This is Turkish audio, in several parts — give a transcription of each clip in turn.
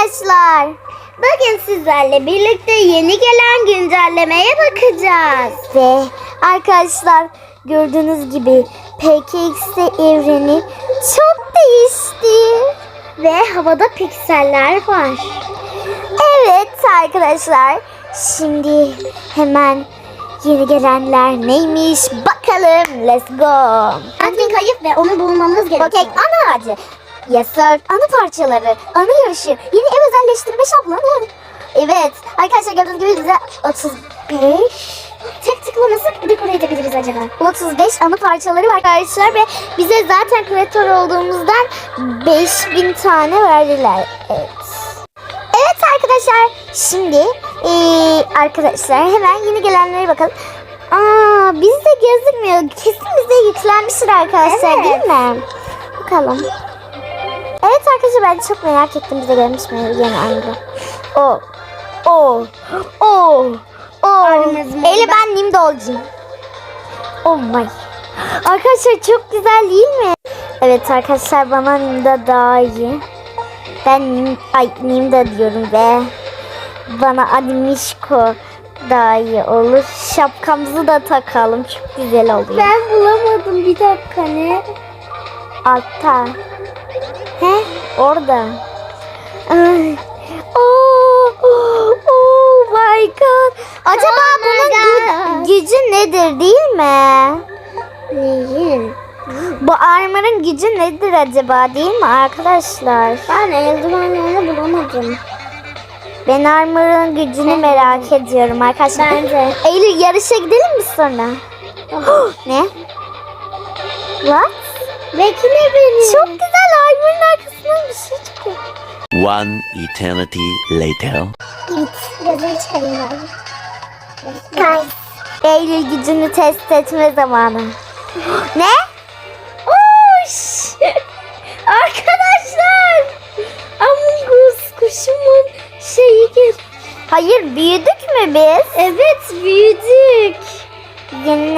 arkadaşlar. Bugün sizlerle birlikte yeni gelen güncellemeye bakacağız. Ve arkadaşlar gördüğünüz gibi PKX'de evreni çok değişti. Ve havada pikseller var. Evet arkadaşlar. Şimdi hemen yeni gelenler neymiş bakalım. Let's go. Admin kayıp ve onu bulmamız gerekiyor. Okey ana ağacı. Yes sir. Anı parçaları. Anı yarışı. Yeni ev özelleştirme şablonu. Evet. Arkadaşlar gördüğünüz gibi bize 35 Tek tıkla nasıl dekore edebiliriz acaba? 35 anı parçaları var arkadaşlar ve bize zaten kreatör olduğumuzdan 5000 tane verdiler. Evet. Evet arkadaşlar şimdi eee, arkadaşlar hemen yeni gelenlere bakalım. Aa bizde gözükmüyor. Kesin bize yüklenmiştir arkadaşlar Evet. değil mi? Bakalım. Evet arkadaşlar ben çok merak ettim bize gelmiş mi yeni anı. O. O. O. O. Eli ben Nimdolcuyum. Oh my. Arkadaşlar çok güzel değil mi? Evet arkadaşlar bana Nimda daha iyi. Ben Nim, ay, Nimda diyorum ve bana Adimişko daha iyi olur. Şapkamızı da takalım. Çok güzel oluyor. Ben bulamadım bir dakika ne? Altta. He? Orada. Ay. Oh, oh, oh my god. Acaba Oh bunun gü- gücü nedir değil mi? Neyin? Bu armor'ın gücü nedir acaba değil mi arkadaşlar? Ben eldivenlerini bulamadım. Ben armor'ın gücünü merak ediyorum arkadaşlar. Ben de. Eylül yarışa gidelim mi sonra? ne? What? Bekle beni. Çok arkasından bir şey çıkıyor. One eternity later. Git. Gözünü çıkarayım abi. Guys. Eylül gücünü test etme zamanı. ne? Oş! Arkadaşlar! Among Us kuşumun şeyi gir. Hayır büyüdük mü biz? Evet büyüdük. Yeni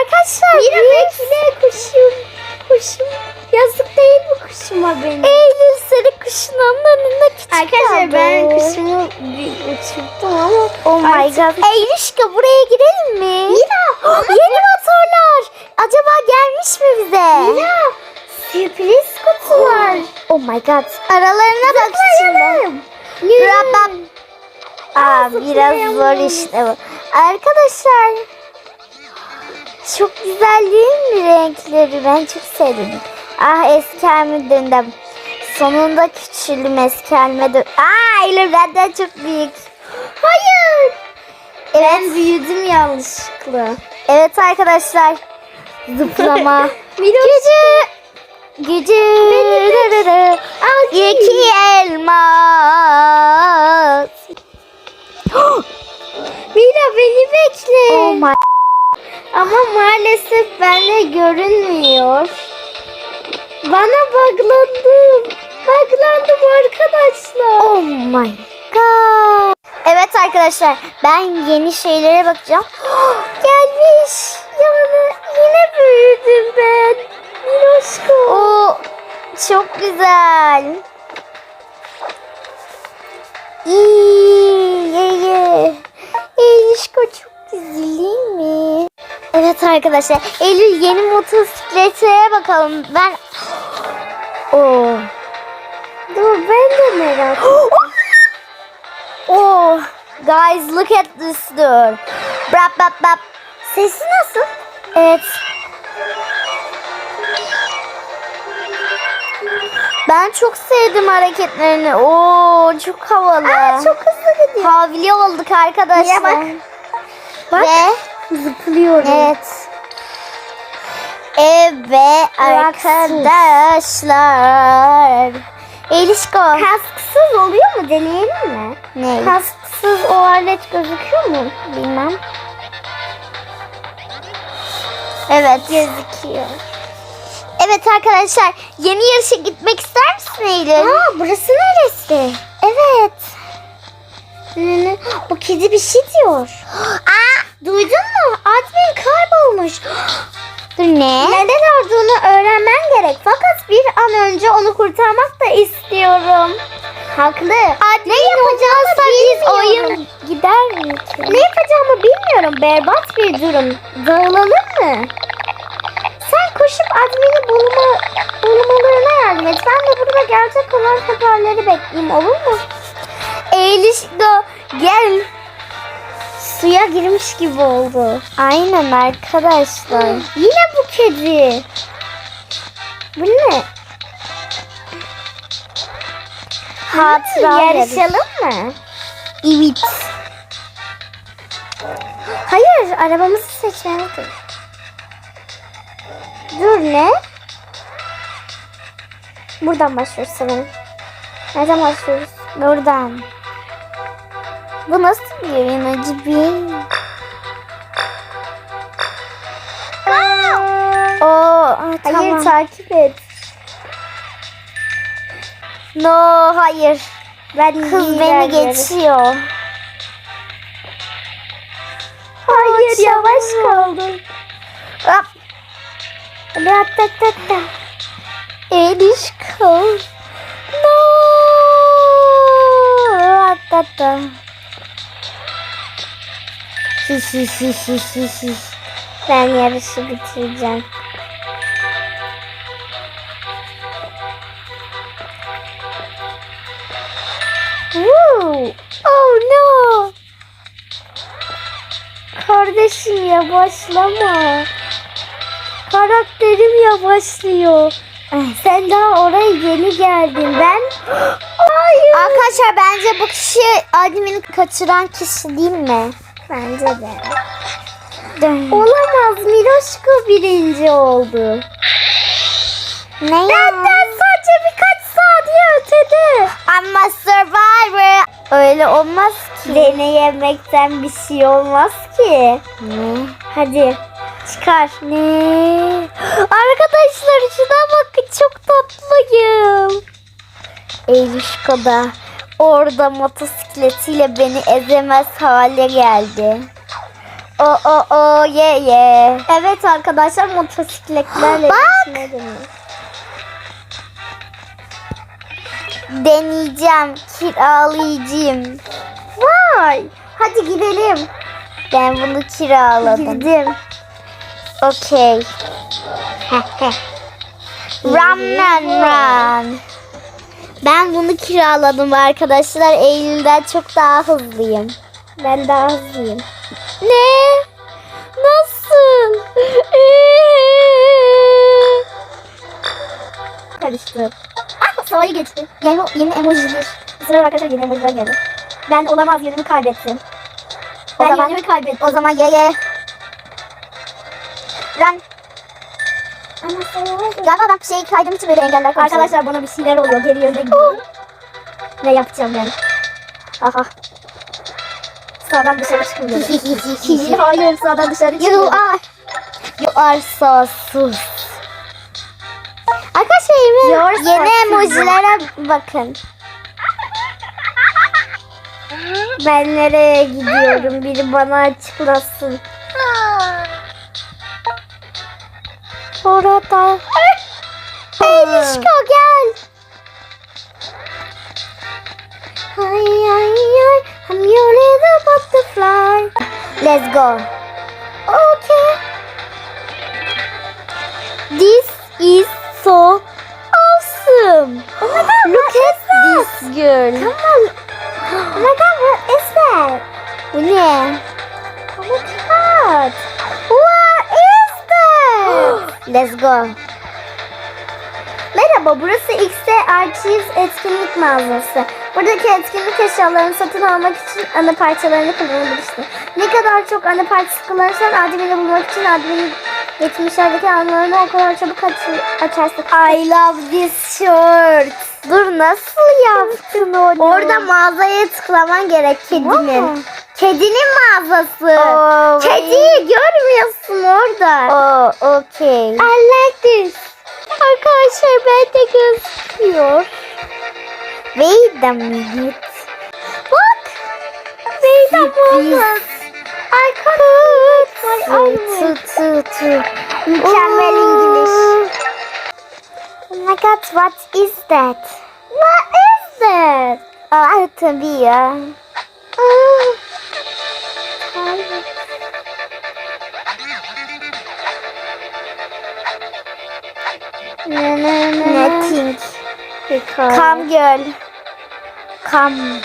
Arkadaşlar Mira, bekle kuşum. Kuşum. Yazık değil mi kuşuma benim? Eylül seni kuşun önüne küçük Arkadaşlar ben kuşumu bir uçurttum ama Oh my god. Eylüşka buraya girelim mi? Mira, Yeni motorlar. Acaba gelmiş mi bize? Mira, sürpriz kutu var. Oh my god. Aralarına bak şimdi. Rabab. Aa biraz zor işte bu. Arkadaşlar. Çok güzel değil mi renkleri? Ben çok sevdim. Ah eski halime döndüm. Sonunda küçüldüm eski halime dön. Aa Eylül benden çok büyük. Hayır. Evet. Ben büyüdüm yanlışlıkla. Evet arkadaşlar. Zıplama. Gücü. Gücü. İki elmas. Mira beni bekle. Oh my. Ama maalesef bende görünmüyor. Bana buglandım. Buglandım arkadaşlar. Oh my god. Evet arkadaşlar ben yeni şeylere bakacağım. Gelmiş. Yani yine büyüdüm ben. Miroşko. Oo, çok güzel. İyi, iyi, iyi. Çok güzel değil mi? Evet arkadaşlar Eylül yeni motosiklete bakalım. Ben... Oo. Dur ben de merak Oh, guys look at this door. Brap bap bap. Sesi nasıl? Evet. Ben çok sevdim hareketlerini. Oo, çok havalı. Aa, çok hızlı gidiyor. Havli olduk arkadaşlar. Ya bak. Bak. Ve Zıplıyorum. evet. Evet arkadaşlar. Elişko. Kasksız oluyor mu? Deneyelim mi? Ne? Kasksız o alet gözüküyor mu? Bilmem. Evet. Gözüküyor. Evet arkadaşlar yeni yarışa gitmek ister misin Eylül? Aa burası neresi? Evet. O kedi bir şey diyor. Aa, Duydun mu? Admin kaybolmuş. dur ne? Neden olduğunu öğren gidecek. Fakat bir an önce onu kurtarmak da istiyorum. Haklı. ne yapacağız biz oyun gider mi ki? Ne yapacağımı bilmiyorum. Berbat bir durum. Dağılalım mı? Sen koşup admini bulma, bulmalarına yardım et. Ben de burada gerçek olan haberleri bekleyeyim olur mu? Eylişko gel. Suya girmiş gibi oldu. Aynen arkadaşlar. Yine bu kedi. Bu ne? Hatıra Yarışalım mı? Evet. Hayır, arabamızı seçmelidir. Dur ne? Buradan başlıyoruz sanırım. Nereden başlıyoruz? Buradan. Bu nasıl bir oyun acaba? Oo, Hayır, tamam. takip et. No, hayır. Ben Kız beni geçiyor. Hayır, Aa, yavaş kaldın. Hop. Da da da da. Erişko. No. Atata. Hiş hiş hiş hiş hiş hiş. Ben yarışı bitireceğim. Woo. Oh no. Kardeşim yavaşlama. Karakterim yavaşlıyor. Sen daha oraya yeni geldin. Ben... Hayır. Arkadaşlar bence bu kişi admini kaçıran kişi değil mi? Bence de. Olamaz. Miroşko birinci oldu. Ne ya? Benden sadece birkaç saniye ötede. I'm a survivor. Öyle olmaz ki. Deneyemekten bir şey olmaz ki. Ne? Hadi çıkar. Ne? Arkadaşlar şuna bakın çok tatlıyım. Eylüşko da orada motosikletiyle beni ezemez hale geldi. O o o ye ye. Evet arkadaşlar motosikletlerle Bak! Deneyeceğim, kiralayacağım. Vay! Hadi gidelim. Ben bunu kiraladım. Girdim. Okey. Run and run. Ben bunu kiraladım arkadaşlar. Eylül'den çok daha hızlıyım. Ben daha hızlıyım. Ne? Nasıl? Karıştı. Ah sırayı geçti. Yeni, yeni emojiler. Sıra arkadaşlar yeni emojiler geldi. Ben olamaz yerimi kaybettim. O Ben zaman- yerimi kaybettim. o zaman ye ye. Run. Galiba ben şey kaydım için böyle engeller koymuşum. Arkadaşlar bana bir şeyler oluyor. Geri yönde gidiyorum. ne yapacağım ben? Aha. Sağdan dışarı çıkmıyorum. Hayır sağdan dışarı You çıkmıyorum. are. You are so sus. Arkadaşlar yeni, yeni emojilere bakın. Ben nereye gidiyorum? Biri bana açıklasın. Orada. Erişko gel. Ay ay ay. I'm your little butterfly. Let's go. Okay. This is so awesome. Oh my god, Look at this girl. Tamam. Oh my god, what is that? Bu ne? Let's go. Merhaba, burası XT Archives etkinlik mağazası. Buradaki etkinlik eşyalarını satın almak için ana parçalarını kullanabilirsin. Ne kadar çok ana parçası kullanırsan admini bulmak için adminin geçmişlerdeki anılarını o kadar çabuk aç- açarsın. I love this shirt. Dur nasıl yaptın onu? Orada mağazaya tıklaman gerek kedinin. Wow. Kedinin mağazası. Oh, Kediyi görmüyorsun orada. Oh, okay. I like this. Arkadaşlar bende gözüküyor. Wait a minute. Bak. Wait a moment. I can't my tu tu. Mükemmel. İngiliz. god, what is that? What is that? Aa, tabii ya. Aa, Nothing. Come girl. Come.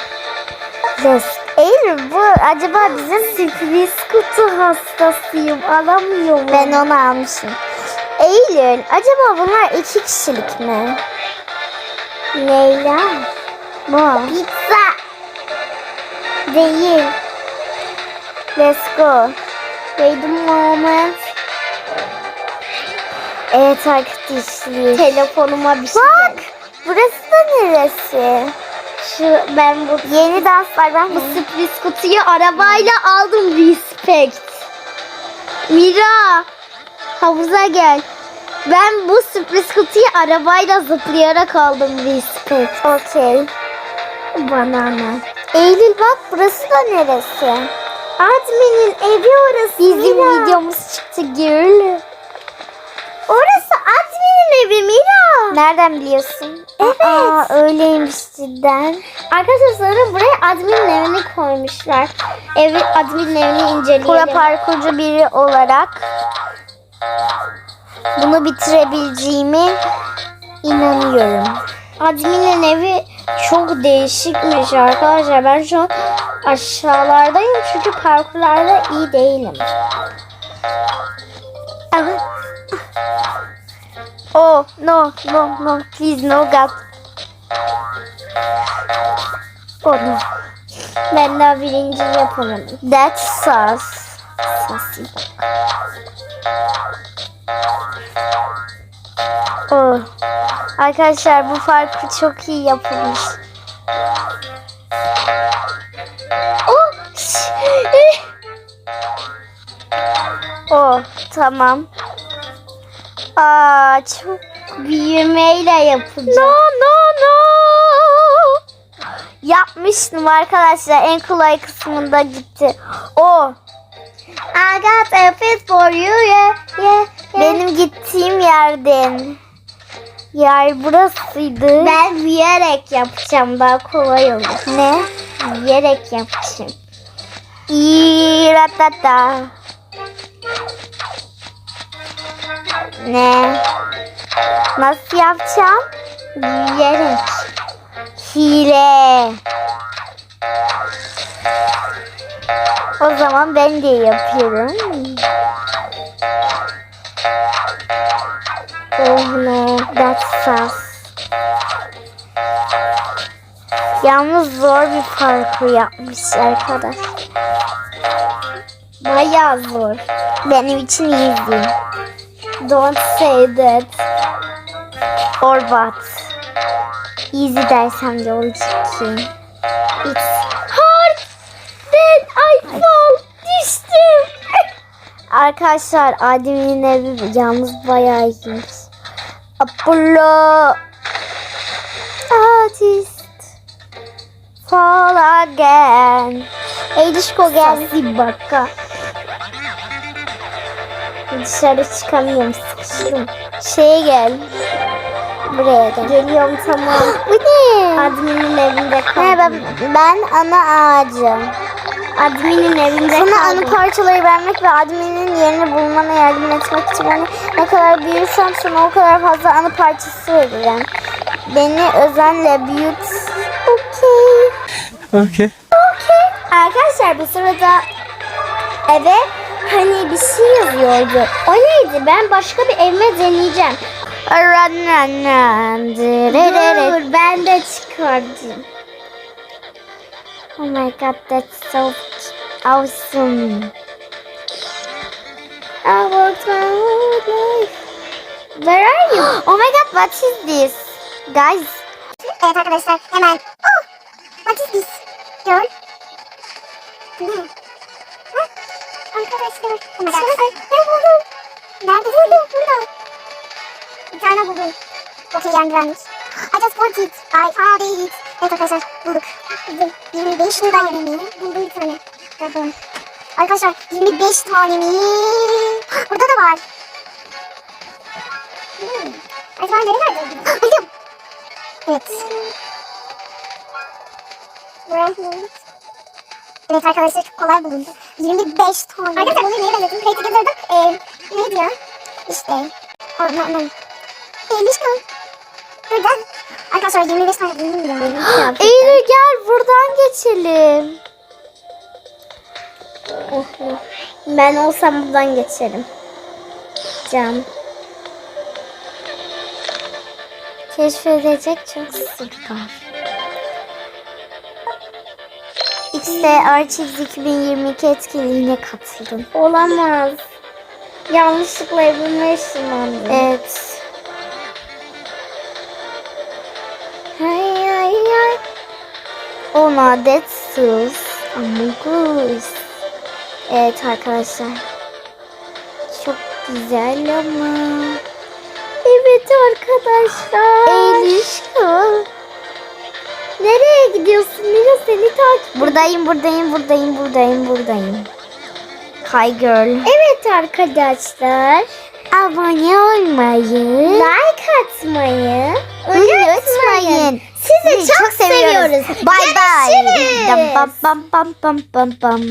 Yes. Eylül bu acaba bizim sürpriz kutu hastasıyım. Alamıyorum. Ben onu almışım. Eylül acaba bunlar iki kişilik mi? Leyla. Bu. Pizza. Değil. Let's go. Wait a moment. Evet arkadaşlar. Telefonuma bir şey Bak. geldi. Burası da neresi? Şu ben bu Yeni danslar ben bu sürpriz kutuyu arabayla aldım respect. Mira havuza gel. Ben bu sürpriz kutuyu arabayla zıplayarak aldım respect. Okey. Banana. Eylül bak burası da neresi? Admin'in evi orası. Bizim Mira. videomuz çıktı girl. Orası admin'in evi Mira. Nereden biliyorsun? Evet. Aa, öyleymiş cidden. Arkadaşlar sanırım buraya admin'in evini koymuşlar. Evi admin'in evini inceleyelim. Kura parkurcu biri olarak bunu bitirebileceğime inanıyorum. Admin'in evi çok değişikmiş arkadaşlar. Ben şu an aşağılardayım çünkü parkurlarda iyi değilim. Evet. Oh no no no please no god. Oh no. Ben daha birinci yapamadım. That's sus. Bak. Oh. Arkadaşlar bu farkı çok iyi yapılmış. Oh. Oh tamam. Aa çok Büyümeyle yapacağım. No no no. Yapmıştım arkadaşlar. En kolay kısmında gitti. O I got a fit for you yeah yeah. yeah. benim gittiğim yerden. Yer burasıydı. ben büyüyerek yapacağım daha kolay olur. ne? Büyüyerek yapacağım. İratata. Ne? Nasıl yapacağım? Büyüyerek. Hile. O zaman ben de yapıyorum. Oh no, that's sus. Yalnız zor bir parkur yapmış arkadaş. Bayağı zor. Benim için easy. Don't say that. Or what? Easy dersem de olacak ki. It's hard. Then I fall. Düştüm. Arkadaşlar Adem'in evi yalnız bayağı iyiymiş. Apollo Artist Fall again Eylişko gel Sasi baka. Dışarı çıkamıyorum sıkıştım Şeye gel Buraya gel Geliyorum tamam. Bu ne? Admin'in evinde kaldım. Merhaba ben ana ağacım Admin'in evinde Sana kaldım. anı parçaları vermek ve adminin yerini bulmana yardım etmek için beni ne kadar büyürsem sana o kadar fazla anı parçası veririm. Beni özenle büyüt. Okey. Okay. Arkadaşlar bu sırada eve hani bir şey yazıyordu. O neydi? Ben başka bir evime deneyeceğim. Dur ben de çıkardım. Oh my god, that's so awesome. I worked my whole life. Where are you? Oh my god, what is this? Guys, Evet arkadaşlar hemen. Oh, what is this? Girl. Ne? Oh my god. Ben buldum. Nerede buldum? Burada. Bir tane buldum. Çok eğlendirenmiş. I just want it. I found it. Evet arkadaşlar bulduk. Buldum. 25 lira yemeği. Buldum bir tane. Bakalım. Arkadaşlar 25 tane mi? Burada da var. Hmm. Sen nerelerde? Buldum. Evet. Evet arkadaşlar çok kolay bulundu. 25 tane. Arkadaşlar bunu neye benzettim? Play Together'da e, neydi ya? İşte. Ondan. 55 tane. Burada. Arkadaşlar 25 tane buldum ya. Eylül gel buradan geçelim. Ben olsam buradan geçerim. Cam. Keşfedecek çok sık X'de Archives 2022 etkinliğine katıldım. Olamaz. Yanlışlıkla evime ışınlandım. Evet. Hay hay hay. 10 adet sus. Among Us. Evet arkadaşlar. Çok güzel ama. Evet arkadaşlar. Eylüşko. Nereye gidiyorsun Mira seni takip Buradayım buradayım buradayım buradayım buradayım. Hi girl. Evet arkadaşlar. Abone olmayı. Like atmayı Unutmayın. Sizi çok, seviyoruz. Bye bye. Bam bam bam.